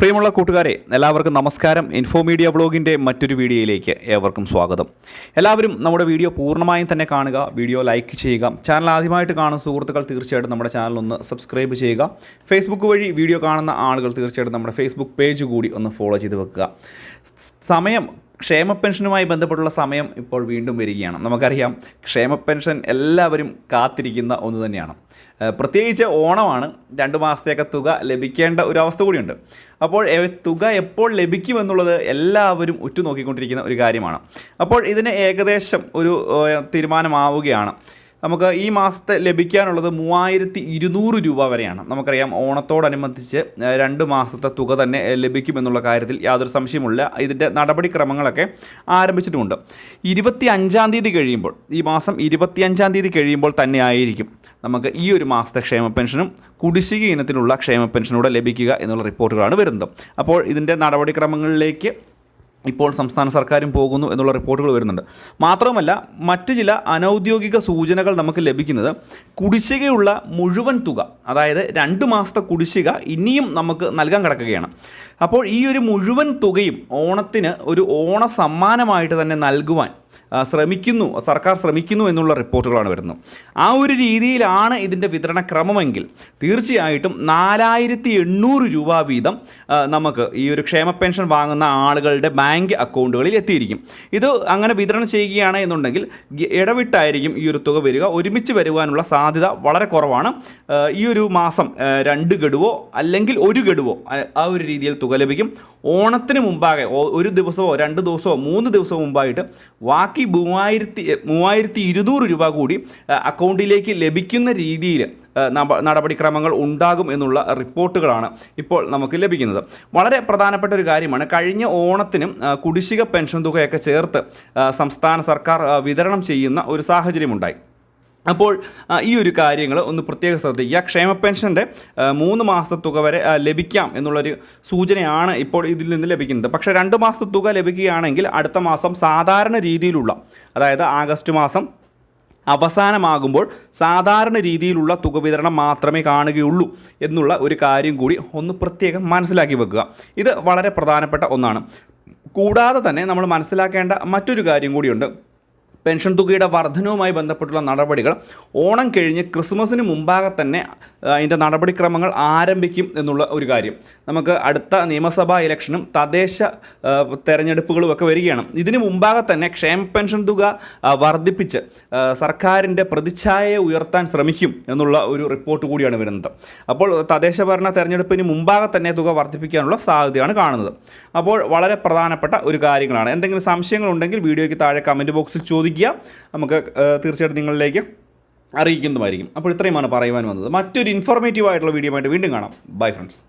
പ്രിയമുള്ള കൂട്ടുകാരെ എല്ലാവർക്കും നമസ്കാരം. ഇൻഫോ മീഡിയ വ്ളോഗിന്റെ മറ്റൊരു വീഡിയോയിലേക്ക് ഏവർക്കും സ്വാഗതം. എല്ലാവരും നമ്മുടെ വീഡിയോ പൂർണമായും തന്നെ കാണുക വീഡിയോ ലൈക്ക് ചെയ്യുക. ചാനൽ ആദ്യമായിട്ട് കാണുന്ന സുഹൃത്തുക്കൾ തീർച്ചയായിട്ടും നമ്മുടെ ചാനൽ ഒന്ന് സബ്സ്ക്രൈബ് ചെയ്യുക. ഫേസ്ബുക്ക് വഴി വീഡിയോ കാണുന്ന ആളുകൾ തീർച്ചയായിട്ടും നമ്മുടെ ഫേസ്ബുക്ക് പേജ് കൂടി ഒന്ന് ഫോളോ ചെയ്ത് വെക്കുക. സമയം ക്ഷേമ പെൻഷനുമായി ബന്ധപ്പെട്ടുള്ള സമയം ഇപ്പോൾ വീണ്ടും വരികയാണ്. നമുക്കറിയാം ക്ഷേമ പെൻഷൻ എല്ലാവരും കാത്തിരിക്കുന്ന ഒന്ന് തന്നെയാണ്. പ്രത്യേകിച്ച് ഓണമാണ് രണ്ട് മാസത്തേക്ക് തുക ലഭിക്കേണ്ട ഒരു അവസ്ഥ കൂടിയുണ്ട്. അപ്പോൾ തുക എപ്പോൾ ലഭിക്കുമെന്നുള്ളത് എല്ലാവരും ഉറ്റുനോക്കിക്കൊണ്ടിരിക്കുന്ന ഒരു കാര്യമാണ്. അപ്പോൾ ഇതിന് ഏകദേശം ഒരു തീരുമാനമാവുകയാണ്. നമുക്ക് ഈ മാസത്തെ ലഭിക്കാനുള്ളത് മൂവായിരത്തി ഇരുന്നൂറ് രൂപ വരെയാണ്. നമുക്കറിയാം ഓണത്തോടനുബന്ധിച്ച് രണ്ട് മാസത്തെ തുക തന്നെ ലഭിക്കുമെന്നുള്ള കാര്യത്തിൽ യാതൊരു സംശയമില്ല ഇതിന്റെ നടപടിക്രമങ്ങളൊക്കെ ആരംഭിച്ചിട്ടുമുണ്ട്. ഇരുപത്തി അഞ്ചാം തീയതി കഴിയുമ്പോൾ ഈ മാസം ഇരുപത്തി അഞ്ചാം തീയതി കഴിയുമ്പോൾ തന്നെ ആയിരിക്കും നമുക്ക് ഈ ഒരു മാസത്തെ ക്ഷേമ പെൻഷനും കുടിശ്ശിക ഇനത്തിലുള്ള ക്ഷേമ പെൻഷനൂടെ ലഭിക്കുക എന്നുള്ള റിപ്പോർട്ടുകളാണ് വരുന്നത്. അപ്പോൾ ഇതിന്റെ നടപടിക്രമങ്ങളിലേക്ക് ഇപ്പോൾ സംസ്ഥാന സർക്കാരും പോകുന്നു എന്നുള്ള റിപ്പോർട്ടുകൾ വരുന്നുണ്ട്. മാത്രമല്ല മറ്റ് ചില അനൗദ്യോഗിക സൂചനകൾ നമുക്ക് ലഭിക്കുന്നത് കുടിശ്ശികയുള്ള മുഴുവൻ തുക അതായത് രണ്ട് മാസത്തെ കുടിശ്ശിക ഇനിയും നമുക്ക് നൽകാൻ കിടക്കുകയാണ്. അപ്പോൾ ഈ ഒരു മുഴുവൻ തുകയും ഓണത്തിന് ഒരു ഓണ സമ്മാനമായിട്ട് തന്നെ നൽകുവാൻ ശ്രമിക്കുന്നു സർക്കാർ ശ്രമിക്കുന്നു എന്നുള്ള റിപ്പോർട്ടുകളാണ് വരുന്നത്. ആ ഒരു രീതിയിലാണ് ഇതിന്റെ വിതരണ ക്രമമെങ്കിൽ തീർച്ചയായിട്ടും നാലായിരത്തി എണ്ണൂറ് രൂപ വീതം നമുക്ക് ഈ ഒരു ക്ഷേമ പെൻഷൻ വാങ്ങുന്ന ആളുകളുടെ ബാങ്ക് അക്കൗണ്ടുകളിൽ എത്തിയിരിക്കും. ഇത് അങ്ങനെ വിതരണം ചെയ്യുകയാണ് എന്നുണ്ടെങ്കിൽ ഇടവിട്ടായിരിക്കും ഈ ഒരു തുക വരിക. ഒരുമിച്ച് വരുവാനുള്ള സാധ്യത വളരെ കുറവാണ്. ഈ ഒരു മാസം രണ്ട് ഗഡുവോ അല്ലെങ്കിൽ ഒരു ഗഡുവോ ആ- ഒരു രീതിയിൽ തുക ലഭിക്കും. ഓണത്തിന് മുമ്പാകെ ഒരു ദിവസമോ രണ്ട് ദിവസമോ മൂന്ന് ദിവസമോ മുമ്പായിട്ട് ബാക്കി മൂവായിരത്തി മൂവായിരത്തി ഇരുന്നൂറ് രൂപ കൂടി അക്കൗണ്ടിലേക്ക് ലഭിക്കുന്ന രീതിയിൽ നടപടിക്രമങ്ങൾ ഉണ്ടാകും എന്നുള്ള റിപ്പോർട്ടുകളാണ് ഇപ്പോൾ നമുക്ക് ലഭിക്കുന്നത്. വളരെ പ്രധാനപ്പെട്ട ഒരു കാര്യമാണ് കഴിഞ്ഞ ഓണത്തിനും കുടിശ്ശിക പെൻഷൻ തുകയൊക്കെ ചേർത്ത് സംസ്ഥാന സർക്കാർ വിതരണം ചെയ്യുന്ന ഒരു സാഹചര്യമുണ്ടായി. അപ്പോൾ ഈ ഒരു കാര്യങ്ങൾ ഒന്ന് പ്രത്യേകം ശ്രദ്ധിക്കുക. ക്ഷേമ പെൻഷന്റെ മൂന്ന് മാസത്തെ തുക വരെ ലഭിക്കാം എന്നുള്ളൊരു സൂചനയാണ് ഇപ്പോൾ ഇതിൽ നിന്ന് ലഭിക്കുന്നത്. പക്ഷേ രണ്ട് മാസത്തെ തുക ലഭിക്കുകയാണെങ്കിൽ അടുത്ത മാസം സാധാരണ രീതിയിലുള്ള അതായത് ആഗസ്റ്റ് മാസം അവസാനമാകുമ്പോൾ സാധാരണ രീതിയിലുള്ള തുക വിതരണം മാത്രമേ കാണുകയുള്ളൂ എന്നുള്ള ഒരു കാര്യം കൂടി ഒന്ന് പ്രത്യേകം മനസ്സിലാക്കി വെക്കുക. ഇത് വളരെ പ്രധാനപ്പെട്ട ഒന്നാണ്. കൂടാതെ തന്നെ നമ്മൾ മനസ്സിലാക്കേണ്ട മറ്റൊരു കാര്യം കൂടിയുണ്ട്. പെൻഷൻ തുകയുടെ വർധനവുമായി ബന്ധപ്പെട്ടുള്ള നടപടികൾ ഓണം കഴിഞ്ഞ് ക്രിസ്മസിന് മുമ്പാകെ തന്നെ അതിന്റെ നടപടിക്രമങ്ങൾ ആരംഭിക്കും എന്നുള്ള ഒരു കാര്യം. നമുക്ക് അടുത്ത നിയമസഭാ ഇലക്ഷനും തദ്ദേശ തെരഞ്ഞെടുപ്പുകളും ഒക്കെ വരികയാണ്. ഇതിനു മുമ്പാകെ തന്നെ ക്ഷേമ പെൻഷൻ തുക വർദ്ധിപ്പിച്ച് സർക്കാരിന്റെ പ്രതിച്ഛായയെ ഉയർത്താൻ ശ്രമിക്കും എന്നുള്ള ഒരു റിപ്പോർട്ട് കൂടിയാണ് വരുന്നത്. അപ്പോൾ തദ്ദേശ ഭരണ തെരഞ്ഞെടുപ്പിന് മുമ്പാകെ തന്നെ തുക വർദ്ധിപ്പിക്കാനുള്ള സാധ്യതയാണ് കാണുന്നത്. അപ്പോൾ വളരെ പ്രധാനപ്പെട്ട ഒരു കാര്യങ്ങളാണ്. എന്തെങ്കിലും സംശയങ്ങളുണ്ടെങ്കിൽ വീഡിയോയ്ക്ക് താഴെ കമന്റ് ബോക്സിൽ ചോദിക്കുക നമുക്ക് തീർച്ചയായിട്ടും നിങ്ങളിലേക്ക് അറിയിക്കുന്നതുമായിരിക്കും. അപ്പോൾ ഇത്രയുമാണ് പറയുവാൻ വന്നത്. മറ്റൊരു ഇൻഫോർമേറ്റീവ് ആയിട്ടുള്ള വീഡിയോ ആയിട്ട് വീണ്ടും കാണാം. Bye friends